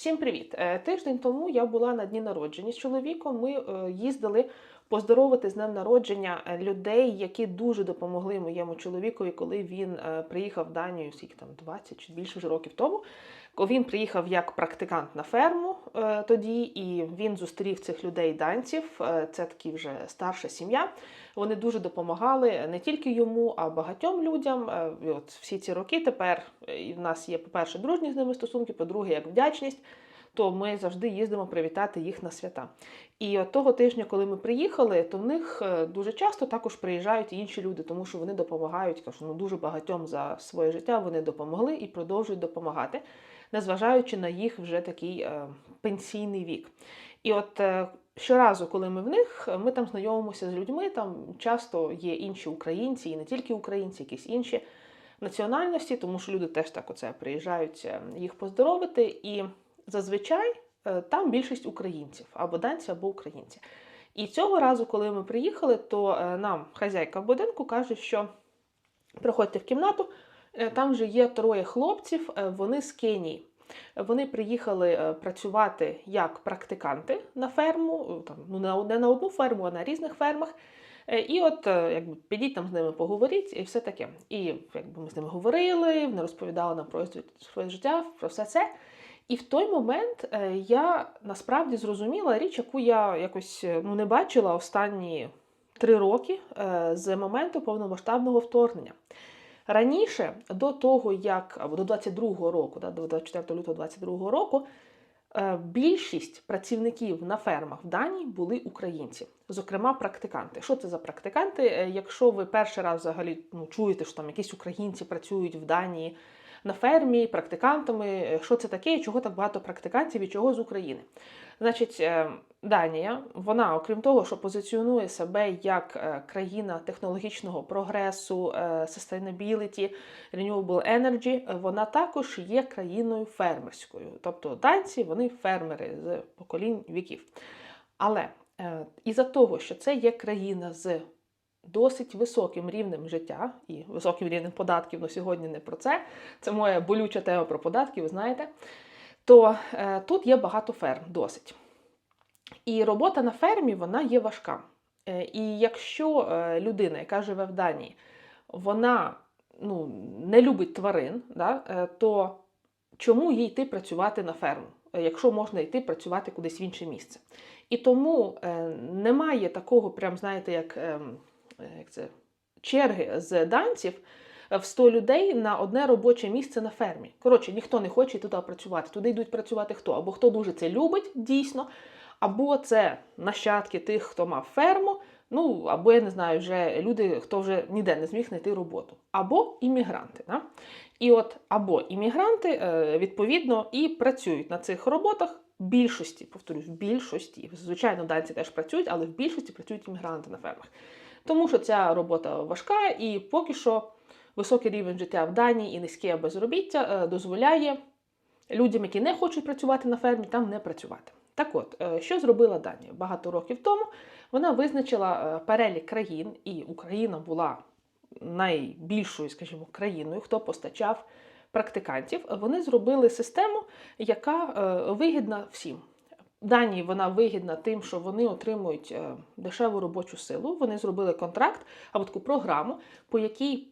Всім привіт! Е, Тиждень тому я була на дні народження з чоловіком. Ми е, їздили поздоровити з днем народження е, людей, які дуже допомогли моєму чоловікові, коли він приїхав в Данію, скільки там 20 чи більше вже років тому. Коли Він приїхав як практикант на ферму тоді, і він зустрів цих людей данців. Е, Це такі вже старша сім'я. Вони дуже допомагали не тільки йому, а багатьом людям. Е, І от всі ці роки тепер е, в нас є, по-перше, дружні з ними стосунки, по-друге, як вдячність. То ми завжди їздимо привітати їх на свята. І от того тижня, коли ми приїхали, то в них е, дуже часто також приїжджають інші люди, тому що вони допомагають. Кажу, ну дуже багатьом за своє життя вони допомогли і продовжують допомагати, незважаючи на їх вже такий е, пенсійний вік. І от е, щоразу, коли ми в них, е, ми там знайомимося з людьми. Там часто є інші українці, і не тільки українці, якісь інші національності, тому що люди теж так оце приїжджають е, їх поздоровити. І зазвичай е, там більшість українців або данці, або українці. І цього разу, коли ми приїхали, то е, нам хазяйка будинку каже, що приходьте в кімнату, е, там вже є троє хлопців, вони з Кенії. Вони приїхали працювати як практиканти на ферму, там, ну, не на одну ферму, а на різних фермах. І от якби підіть там з ними поговоріть і все таке. І якби ми з ними говорили, вони розповідали нам про своє життя, про все це. І в той момент е, я насправді зрозуміла річ, яку я якось е, ну, не бачила останні три роки е, з моменту повномасштабного вторгнення. Раніше, до того, як до 22-го року, до 24 лютого 22-го року, більшість працівників на фермах в Данії були українці, зокрема практиканти. Що це за практиканти? Якщо ви перший раз взагалі ну, чуєте, що там якісь українці працюють в Данії на фермі практикантами, е, що це таке, і чого так багато практикантів і чого з України? Значить, е, Данія, вона, окрім того, що позиціонує себе як е, країна технологічного прогресу, sustainability, renewable energy, вона також є країною фермерською. Тобто данці вони фермери з поколінь віків. Але із-за того, що це є країна з досить високим рівнем життя і високим рівнем податків, але сьогодні не про це. Це моя болюча тема про податки, ви знаєте. То е, тут є багато ферм, досить. І робота на фермі вона є важка. Е, І якщо е, людина, яка живе в Данії, вона ну, не любить тварин, да, е, то чому їй йти працювати на ферму, якщо можна йти працювати кудись в інше місце? І тому е, немає такого, прям знаєте, як, е, як це, черги з данців в 100 людей на одне робоче місце на фермі. Коротше, ніхто не хоче туди працювати. Туди йдуть працювати хто? Або хто дуже це любить дійсно, або це нащадки тих, хто мав ферму. Ну, або я не знаю, вже люди, хто вже ніде не зміг знайти роботу, або іммігранти. Да? І от або іммігранти, е, відповідно, і працюють на цих роботах. В більшості, повторюсь, в більшості, звичайно, данці теж працюють, але в більшості працюють іммігранти на фермах. Тому що ця робота важка, і поки що високий рівень життя в Данії і низьке безробіття е, дозволяє людям, які не хочуть працювати на фермі, там не працювати. Так от, е, що зробила Данія? Багато років тому вона визначила е, перелік країн, і Україна була найбільшою, скажімо, країною, хто постачав практикантів. Вони зробили систему, яка вигідна всім. Данії вона вигідна тим, що вони отримують е, дешеву робочу силу. Вони зробили контракт або таку програму, по якій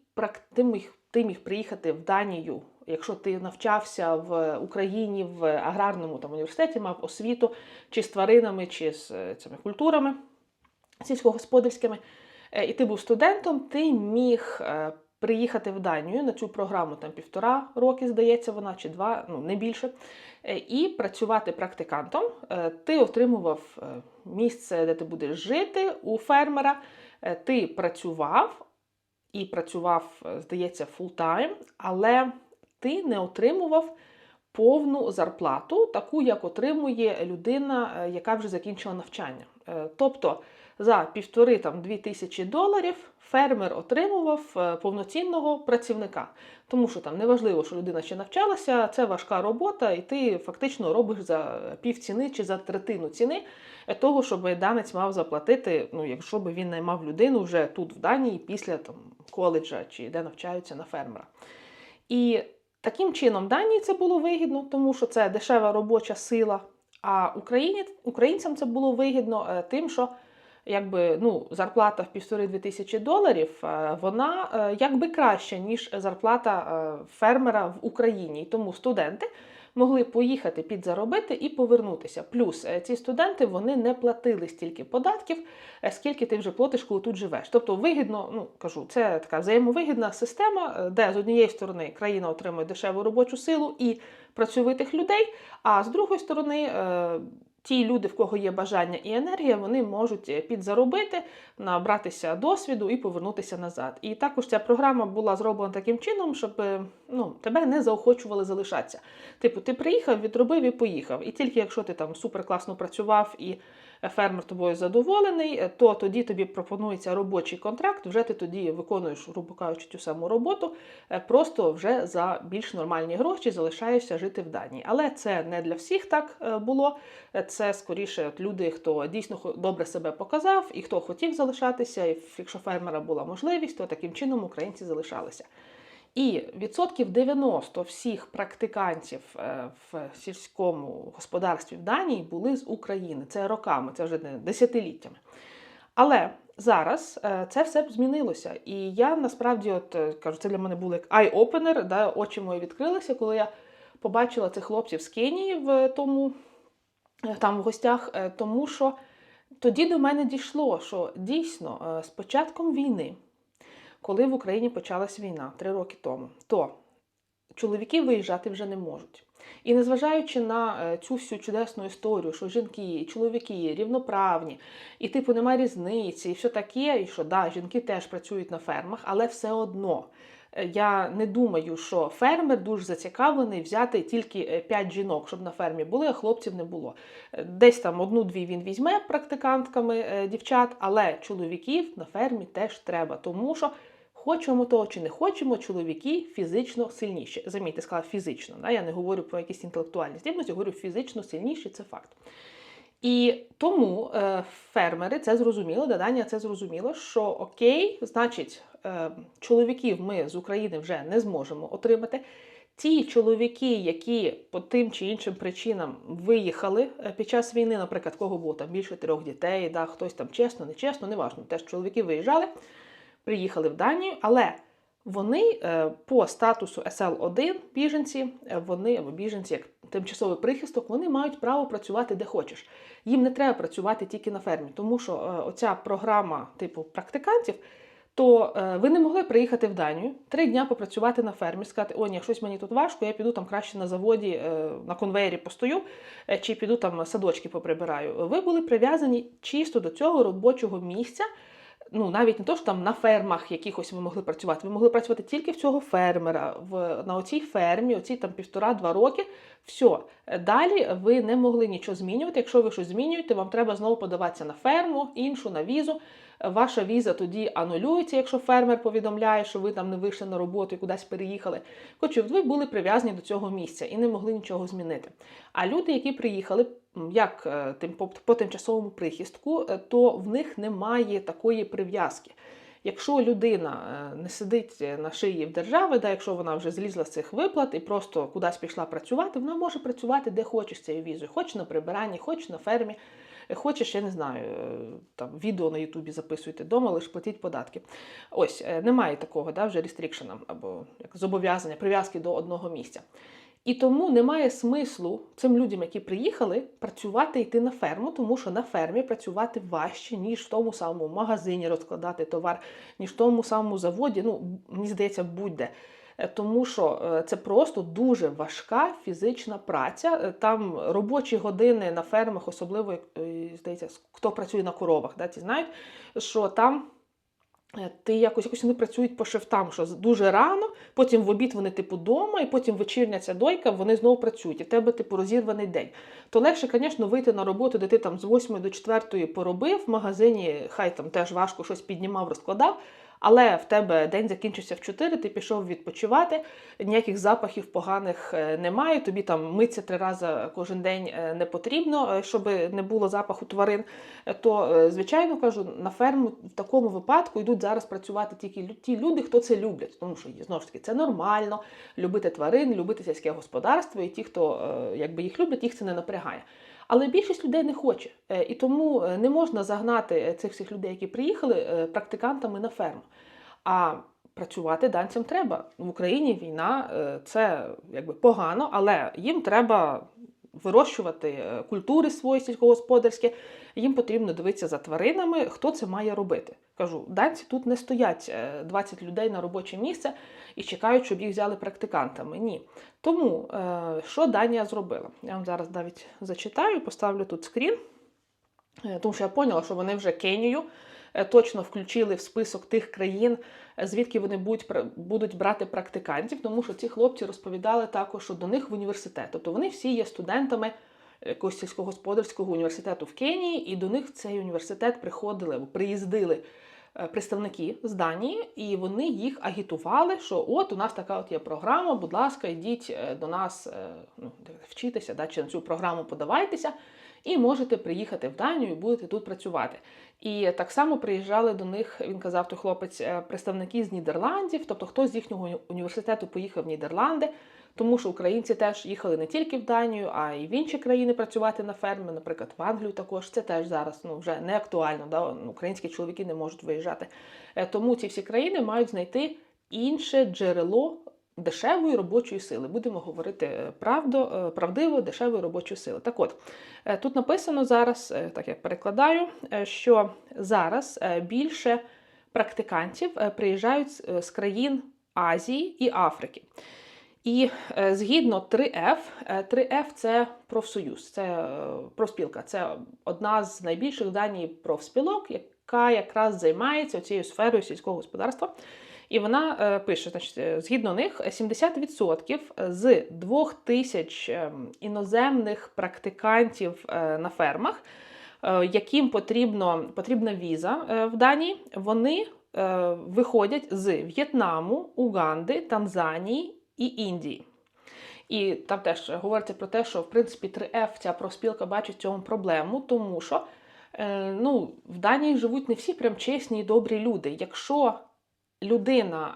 ти міг, ти міг приїхати в Данію, якщо ти навчався в Україні в аграрному там, університеті, мав освіту чи з тваринами, чи з е, цими культурами сільськогосподарськими, е, і ти був студентом, ти міг приїхати в Данію на цю програму там півтора роки, здається, вона чи два, ну не більше, е, і працювати практикантом. Е, Ти отримував е, місце, де ти будеш жити у фермера. Ти працював і працював, здається, фултайм, але ти не отримував повну зарплату, таку, як отримує людина, яка вже закінчила навчання. Тобто за півтори там дві тисячі доларів фермер отримував е, повноцінного працівника. Тому що там неважливо, що людина ще навчалася, це важка робота, і ти фактично робиш за пів ціни чи за третину ціни того, щоб данець мав заплатити, ну якщо б він наймав людину вже тут в Данії після там коледжа чи де навчаються на фермера. І Таким чином, Данії це було вигідно, тому що це дешева робоча сила. А Україні, українцям це було вигідно е, тим, що якби ну зарплата в півтори-дві тисячі доларів, е, вона е, якби краща ніж зарплата е, фермера в Україні. І тому студенти могли поїхати підзаробити і повернутися. Плюс ці студенти вони не платили стільки податків, скільки ти вже платиш, коли тут живеш. Тобто вигідно, ну кажу, це така взаємовигідна система, де з однієї сторони країна отримує дешеву робочу силу і працьовитих людей, а з другої сторони. Ті люди, в кого є бажання і енергія, вони можуть е, підзаробити, набратися досвіду і повернутися назад. І також ця програма була зроблена таким чином, щоб е, ну, тебе не заохочували залишатися. Типу, ти приїхав, відробив і поїхав. І тільки якщо ти там супер класно працював і фермер тобою задоволений, е, то тоді тобі пропонується робочий контракт. Вже ти тоді виконуєш, грубо кажучи, цю саму роботу, е, просто вже за більш нормальні гроші залишаєшся жити в Данії. Але це не для всіх так е, було. Це скоріше люди, хто дійсно добре себе показав і хто хотів залишатися. І якщо фермера була можливість, то таким чином українці залишалися. І відсотків 90 всіх практикантів е, в сільському господарстві в Данії були з України. Це роками, це вже не десятиліттями. Але зараз е, це все змінилося. І я насправді, от е, кажу, це для мене був як eye-opener, да, очі мої відкрилися, коли я побачила цих хлопців з Кенії в тому там в гостях, тому що тоді до мене дійшло, що дійсно з початком війни, коли в Україні почалась війна три роки тому, то чоловіки виїжджати вже не можуть. І незважаючи на е, цю всю чудесну історію, що жінки і чоловіки рівноправні, і типу немає різниці, і все таке, і що да, жінки теж працюють на фермах, але все одно. Е, Я не думаю, що фермер дуже зацікавлений взяти тільки 5 жінок, щоб на фермі були, а хлопців не було. Е, Десь там одну-дві він візьме практикантками е, дівчат, але чоловіків на фермі теж треба, тому що Хочемо того чи не хочемо, чоловіки фізично сильніші. Замітьте, сказала фізично. Да? Я не говорю про якісь інтелектуальні здібності, я говорю фізично сильніші, це факт. І тому е, фермери це зрозуміли, Данія це зрозуміло, що окей, значить, е, чоловіків ми з України вже не зможемо отримати. Ті чоловіки, які по тим чи іншим причинам виїхали е, під час війни, наприклад, кого було там більше трьох дітей, да, хтось там чесно, нечесно, неважно, теж чоловіки виїжджали, приїхали в Данію, але вони е, по статусу СЛ1 біженці, е, вони або біженці як тимчасовий прихисток, вони мають право працювати де хочеш. Їм не треба працювати тільки на фермі, тому що е, оця програма типу практикантів. То е, ви не могли приїхати в Данію, три дня попрацювати на фермі, сказати, о, ні, щось мені тут важко, я піду там краще на заводі е, на конвеєрі постою, е, чи піду там садочки поприбираю. Ви були прив'язані чисто до цього робочого місця, ну навіть не то, що там на фермах якихось ви могли працювати. Ви могли працювати тільки в цього фермера, в на оцій фермі, оці там півтора-два роки. Все. Далі ви не могли нічого змінювати. Якщо ви щось змінюєте, вам треба знову подаватися на ферму, іншу на візу. Ваша віза тоді анулюється, якщо фермер повідомляє, що ви там не вийшли на роботу і кудись переїхали. Хоча ви були прив'язані до цього місця і не могли нічого змінити. А люди, які приїхали як е, тим по, тимчасовому прихистку, е, то в них немає такої прив'язки. Якщо людина е, не сидить на шиї в держави, да, якщо вона вже злізла з цих виплат і просто кудись пішла працювати, вона може працювати де хоче з цією візою, хоч на прибиранні, хоч на фермі, хочеш, я не знаю, е, там відео на Ютубі записуйте вдома, лише платіть податки. Ось е, немає такого, да, вже restriction або як зобов'язання, прив'язки до одного місця. І тому немає смислу цим людям, які приїхали, працювати йти на ферму, тому що на фермі працювати важче, ніж в тому самому магазині розкладати товар, ніж в тому самому заводі. Ну, мені здається, будь-де. Тому що е, це просто дуже важка фізична праця. Е, Там робочі години на фермах, особливо е, здається, хто працює на коровах, да, ті знають, що там. Ти якось якось вони працюють по шифтам, що дуже рано, потім в обід вони типу дома, і потім вечірня ця дойка, вони знову працюють. І в тебе типу розірваний день. То легше, звісно, вийти на роботу, де ти там з 8 до 4 поробив в магазині, хай там теж важко щось піднімав, розкладав. Але в тебе день закінчився в 4, ти пішов відпочивати, ніяких запахів поганих е, немає. Тобі там митися три рази кожен день е, не потрібно, е, щоб не було запаху тварин. То, звичайно, кажу, на ферму в такому випадку йдуть зараз працювати тільки ті люди, хто це люблять. Тому що знову ж таки це нормально любити тварин, любити сільське господарство, і ті, хто якби їх люблять, їх це не напрягає. Але більшість людей не хоче, Е, і тому е, не можна загнати цих всіх людей, які приїхали, е, практикантами на ферму. А працювати данцям треба. В Україні війна е, це якби погано, але їм треба вирощувати е, культури свої сільськогосподарські. Їм потрібно дивитися за тваринами, хто це має робити. Кажу, данці тут не стоять е, 20 людей на робоче місце і чекають, щоб їх взяли практикантами. Ні. Тому е, що Данія зробила? Я вам зараз навіть зачитаю, поставлю тут скрін, Е, тому що я поняла, що вони вже Кенію е, точно включили в список тих країн, е, звідки вони будуть, будуть брати практикантів, тому що ці хлопці розповідали також, що до них в університет. Тобто вони всі є студентами якогось сільськогосподарського університету в Кенії, і до них в цей університет приходили або приїздили е, представники з Данії, і вони їх агітували, що от у нас така от є програма, будь ласка, йдіть е, до нас е, ну, вчитися, да, чи на цю програму подавайтеся, і можете приїхати в Данію і будете тут працювати. І так само приїжджали до них, він казав, той хлопець, е, представники з Нідерландів, тобто хтось з їхнього університету поїхав в Нідерланди, тому що українці теж їхали не тільки в Данію, а й в інші країни працювати на фермі, наприклад, в Англію також. Це теж зараз ну, вже не актуально. Да? Українські чоловіки не можуть виїжджати. Е, Тому ці всі країни мають знайти інше джерело дешевої робочої сили. Будемо говорити е, правду, е, правдиво дешевої робочої сили. Так от, е, тут написано зараз, так я перекладаю, що зараз більше практикантів приїжджають з- країн Азії і Африки. І згідно 3F, е, 3F це профсоюз, це профспілка. Це одна з найбільших в профспілок, яка якраз займається цією сферою сільського господарства. І вона е, пише, значить, е, згідно них, 70% з 2000 ем, іноземних практикантів е, на фермах, яким потрібно, потрібна віза в Данії, вони виходять з В'єтнаму, Уганди, Танзанії і Індії. І там теж говориться про те, що в принципі 3F ця профспілка бачить цьому проблему, тому що ну, в Данії живуть не всі прям чесні і добрі люди. Якщо людина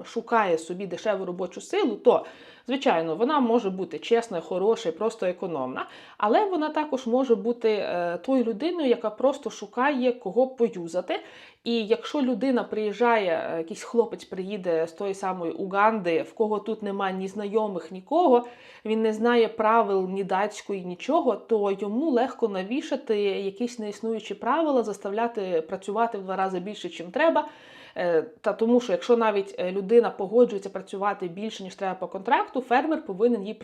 е, шукає собі дешеву робочу силу, то звичайно вона може бути чесна, хороша, просто економна, але вона також може бути е, тою людиною, яка просто шукає кого поюзати. І якщо людина приїжджає, е, якийсь хлопець приїде з тої самої Уганди, в кого тут немає ні знайомих, нікого, він не знає правил ні датської, нічого, то йому легко навішати якісь неіснуючі правила, заставляти працювати в два рази більше, чим треба. Е, Та тому, що якщо навіть е, людина погоджується працювати більше, ніж треба по контракту, фермер повинен їй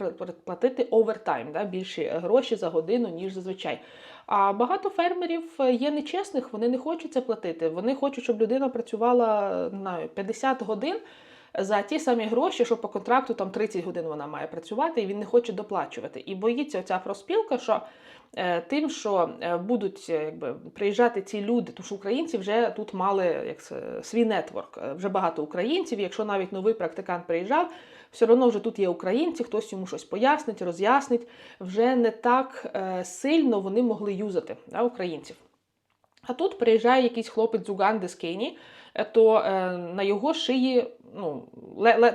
платити овертайм, да, більші гроші за годину, ніж зазвичай. А багато фермерів е, є нечесних, вони не хочуть це платити. Вони хочуть, щоб людина працювала не знаю, 50 годин за ті самі гроші, що по контракту там 30 годин вона має працювати, і він не хоче доплачувати. І боїться оця профспілка, що е, тим, що е, будуть е, якби, приїжджати ці люди, тому що українці вже тут мали як свій нетворк. Вже багато українців. Якщо навіть новий практикант приїжджав, все одно вже тут є українці, хтось йому щось пояснить, роз'яснить. Вже не так сильно вони могли юзати да, українців. А тут приїжджає якийсь хлопець з Уганди з Кенії, то на його шиї, ну,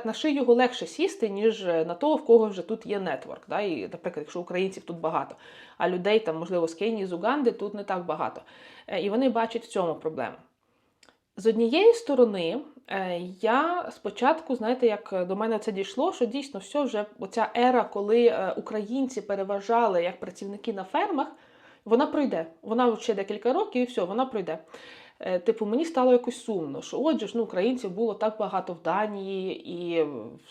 на шию його легше сісти, ніж е, на того, в кого вже тут є нетворк. Да? І, наприклад, якщо українців тут багато, а людей там, можливо, з Кенії, з Уганди тут не так багато. Е, І вони бачать в цьому проблему. З однієї сторони, е, я спочатку, знаєте, як до мене це дійшло, що дійсно все вже оця ера, коли українці переважали як працівники на фермах, вона пройде. Вона ще декілька років і все, вона пройде. Е, Типу, мені стало якось сумно, що отже ж ну, українців було так багато в Данії, і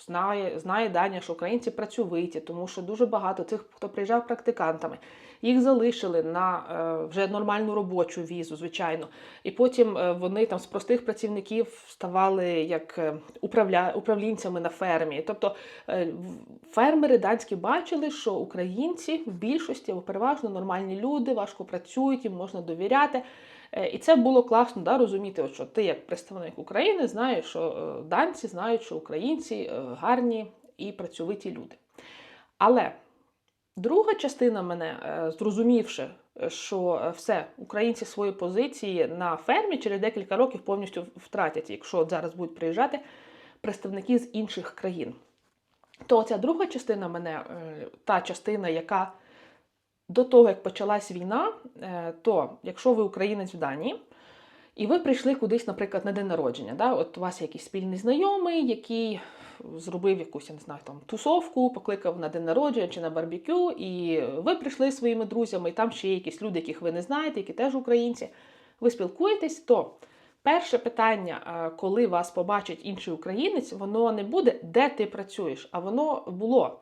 знає, знає Данія, що українці працьовиті, тому що дуже багато цих, хто приїжджав практикантами, їх залишили на е, вже нормальну робочу візу, звичайно. І потім е, вони там з простих працівників ставали як е, управля... управлінцями на фермі. Тобто е, фермери данські бачили, що українці в більшості переважно нормальні люди, важко працюють, їм можна довіряти. Е, І це було класно да, розуміти, що ти як представник України знаєш, що е, данці знають, що українці е, гарні і працьовиті люди. Але друга частина мене, зрозумівши, що все, українці свої позиції на фермі через декілька років повністю втратять, якщо зараз будуть приїжджати представники з інших країн. То ця друга частина мене, та частина, яка до того, як почалась війна, е, то якщо ви українець в Данії, і ви прийшли кудись, наприклад, на день народження, да? от у вас є якийсь спільний знайомий, який зробив якусь, я не знаю, там тусовку, покликав на день народження чи на барбекю, і ви прийшли своїми друзями, і там ще є якісь люди, яких ви не знаєте, які теж українці. Ви спілкуєтесь, то перше питання, е, коли вас побачить інший українець, воно не буде, де ти працюєш, а воно було.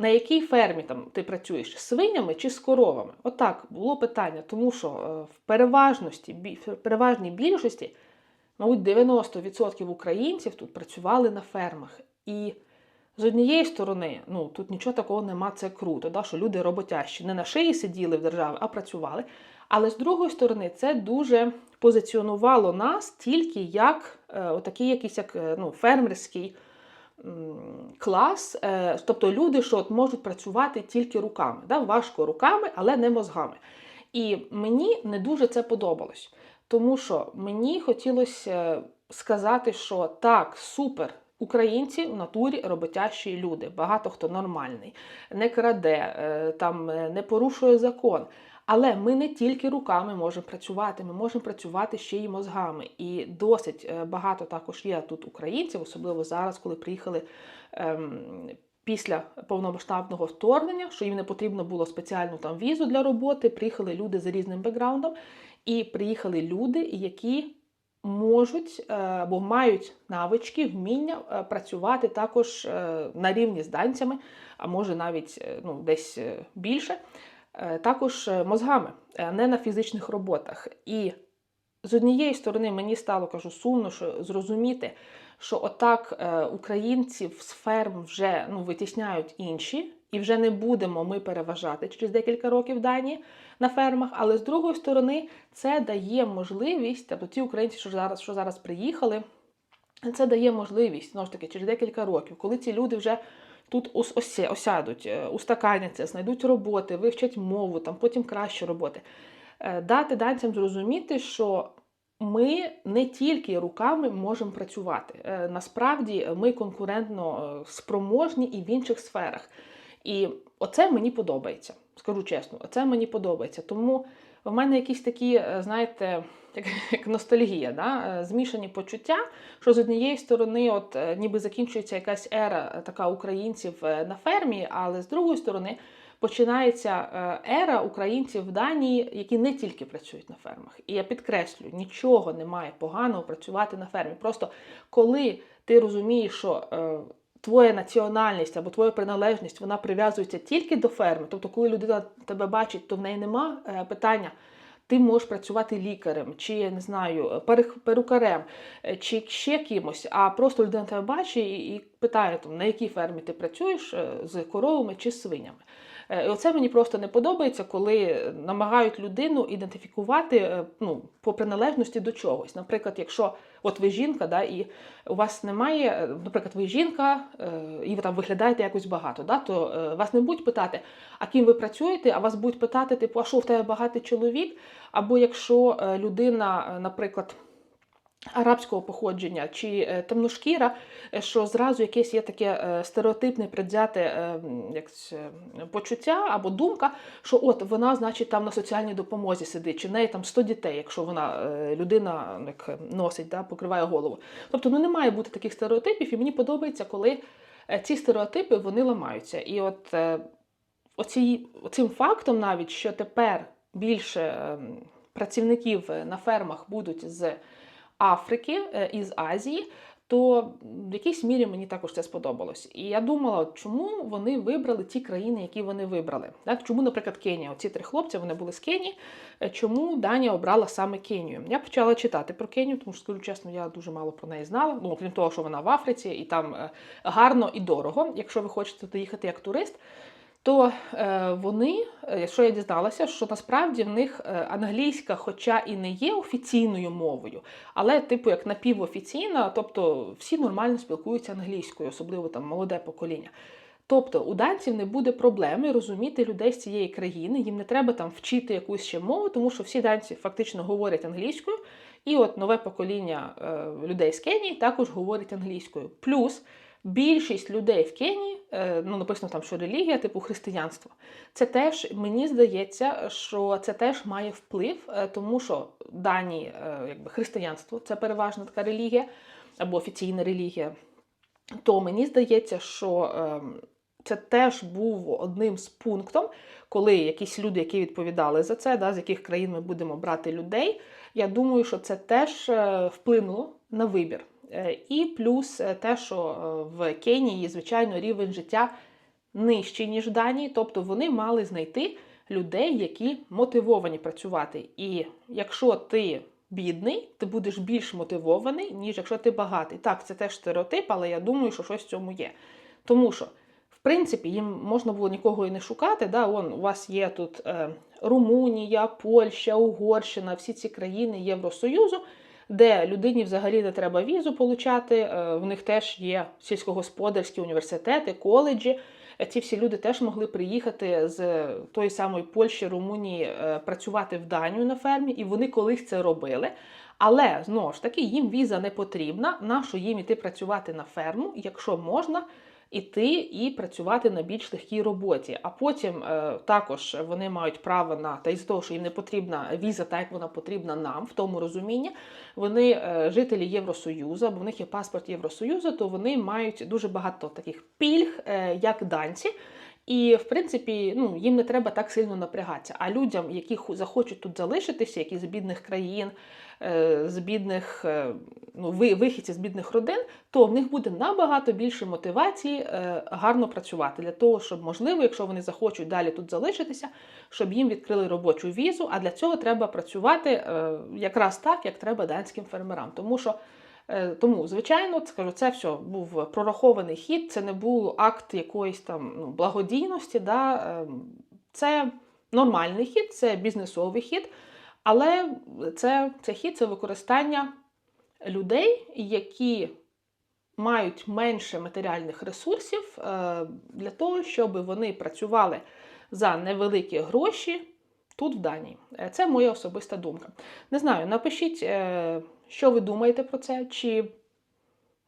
На якій фермі там ти працюєш з свинями чи з коровами? Отак було питання, тому що е, в переважності, в переважній більшості, мабуть, 90% українців тут працювали на фермах. І з однієї сторони, ну тут нічого такого нема, це круто, да, що люди роботящі не на шиї сиділи в державі, а працювали. Але з другої сторони, це дуже позиціонувало нас тільки як е, отакий якийсь як е, ну, фермерський клас, е, тобто люди, що от можуть працювати тільки руками, да? важко руками, але не мозгами. І мені не дуже це подобалось, тому що мені хотілося сказати, що так, супер. Українці в натурі роботящі люди, багато хто нормальний, не краде, е, там е, не порушує закон. Але ми не тільки руками можемо працювати, ми можемо працювати ще й мозгами. І досить е, багато також є тут українців, особливо зараз, коли приїхали ем, після повномасштабного вторгнення, що їм не потрібно було спеціальну там візу для роботи. Приїхали люди з різним бекграундом, і приїхали люди, які можуть е, або мають навички, вміння е, працювати також на рівні з данцями, а може навіть ну, десь більше. Е, також е, мозгами, е, не на фізичних роботах. І з однієї сторони мені стало кажу сумно, що зрозуміти, що отак українців з ферм вже ну, витісняють інші, і вже не будемо ми переважати через декілька років Данії на фермах. Але з другої сторони, це дає можливість, тобто ті українці, що зараз, що зараз приїхали, це дає можливість знову ж таки через декілька років, коли ці люди вже тут ос- осі- осядуть, е, устаканяться, знайдуть роботи, вивчать мову, там потім краще роботи. Е, Дати данцям зрозуміти, що ми не тільки руками можемо працювати. Е, Насправді ми конкурентно спроможні і в інших сферах. І оце мені подобається. Скажу чесно, оце мені подобається. Тому в мене якісь такі, знаєте, як, як ностальгія, да? е, змішані почуття, що з однієї сторони, от е, ніби закінчується якась ера е, така українців на фермі, але з другої сторони починається ера українців в Данії, які не тільки працюють на фермах. І я підкреслюю, нічого немає поганого працювати на фермі. Просто коли ти розумієш, що твоя національність або твоя приналежність вона прив'язується тільки до ферми, тобто, коли людина тебе бачить, то в неї нема питання. Ти можеш працювати лікарем, чи я не знаю, перукарем, е, чи ще кимось, а просто людина тебе бачить і, і питає, там, на якій фермі ти працюєш е, з коровами чи з свинями. Е, І оце мені просто не подобається, коли намагають людину ідентифікувати е, ну, по приналежності до чогось. Наприклад, якщо от ви жінка, да, і у вас немає, е, наприклад, ви жінка, е, і ви там виглядаєте якось багато, да, то е, вас не будуть питати, а ким ви працюєте, а вас будуть питати, типу, а що в тебе багатий чоловік? Або якщо е, людина, е, наприклад, арабського походження чи е, темношкіра, е, що зразу якесь є таке е, стереотипне предвзяте е, м, як почуття або думка, що от вона, значить, там на соціальній допомозі сидить, чи в неї там 100 дітей, якщо вона людина ну, як носить, да, покриває голову. Тобто ну, не має бути таких стереотипів, і мені подобається, коли ці стереотипи вони ламаються. І от оці, оцим фактом, навіть що тепер більше ем, працівників на фермах будуть з Африки, е, із Азії, то в якійсь мірі мені також це сподобалось. І я думала, чому вони вибрали ті країни, які вони вибрали. Так? Чому, наприклад, Кенія? Оці три хлопці вони були з Кенії. Е, Чому Данія обрала саме Кенію? Я почала читати про Кенію, тому що, скажу чесно, я дуже мало про неї знала. Ну, окрім того, що вона в Африці, і там е, гарно і дорого, якщо ви хочете туди їхати як турист. То е, вони, е, що я дізналася, що насправді в них е, англійська, хоча і не є офіційною мовою, але типу як напівофіційна, тобто всі нормально спілкуються англійською, особливо там молоде покоління. Тобто у данців не буде проблеми розуміти людей з цієї країни, їм не треба там вчити якусь ще мову, тому що всі данці фактично говорять англійською, і от нове покоління людей з Кенії також говорить англійською. Плюс більшість людей в Кенії, е, ну написано там, що релігія, типу християнство, це теж мені здається, що це теж має вплив, е, тому що дані е, якби християнство це переважна така релігія або офіційна релігія. То мені здається, що ем, це теж був одним з пунктом, коли якісь люди, які відповідали за це, да, з яких країн ми будемо брати людей. Я думаю, що це теж вплинуло на вибір. Е, І плюс е, те, що е, в Кенії, звичайно, рівень життя нижчий, ніж в Данії, тобто вони мали знайти людей, які мотивовані працювати. І якщо ти бідний, ти будеш більш мотивований, ніж якщо ти багатий. Так, це теж стереотип, але я думаю, що щось в цьому є. Тому що, в принципі, їм можна було нікого і не шукати. Да? Вон, у вас є тут е, Румунія, Польща, Угорщина, всі ці країни Євросоюзу, де людині взагалі не треба візу получати. Е, в них теж є сільськогосподарські університети, коледжі. Е, Ці всі люди теж могли приїхати з тої самої Польщі, Румунії, е, працювати в Данію на фермі, і вони колись це робили. Але знову ж таки їм віза не потрібна. Нащо їм іти працювати на ферму, якщо можна іти і працювати на більш легкій роботі. А потім е, також вони мають право на та із того, що їм не потрібна віза, так як вона потрібна нам, в тому розумінні. Вони е, жителі Євросоюзу, або в них є паспорт Євросоюзу, то вони мають дуже багато таких пільг, е, як данці. І, в принципі, ну, їм не треба так сильно напрягатися. А людям, які захочуть тут залишитися, які з бідних країн, е, з бідних е, ну, ви- вихідці з бідних родин, то в них буде набагато більше мотивації е, гарно працювати для того, щоб, можливо, якщо вони захочуть далі тут залишитися, щоб їм відкрили робочу візу. А для цього треба працювати якраз так, як треба данським фермерам. Тому що Тому, звичайно, скажу, це все був прорахований хід, це не був акт якоїсь там ну, благодійності. Да? ем, Це нормальний хід, це бізнесовий хід, але це, це хід це використання людей, які мають менше матеріальних ресурсів е, для того, щоб вони працювали за невеликі гроші тут, в Данії. Е, Це моя особиста думка. Не знаю, напишіть, е, що ви думаєте про це, чи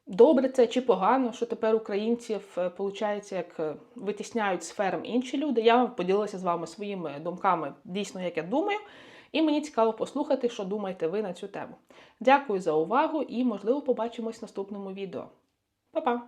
добре це, чи погано, що тепер українців, виходить, як е, витісняють з ферм інші люди. Я поділилася з вами своїми думками, дійсно, як я думаю. І мені цікаво послухати, що думаєте ви на цю тему. Дякую за увагу і, можливо, побачимось в наступному відео. Па-па!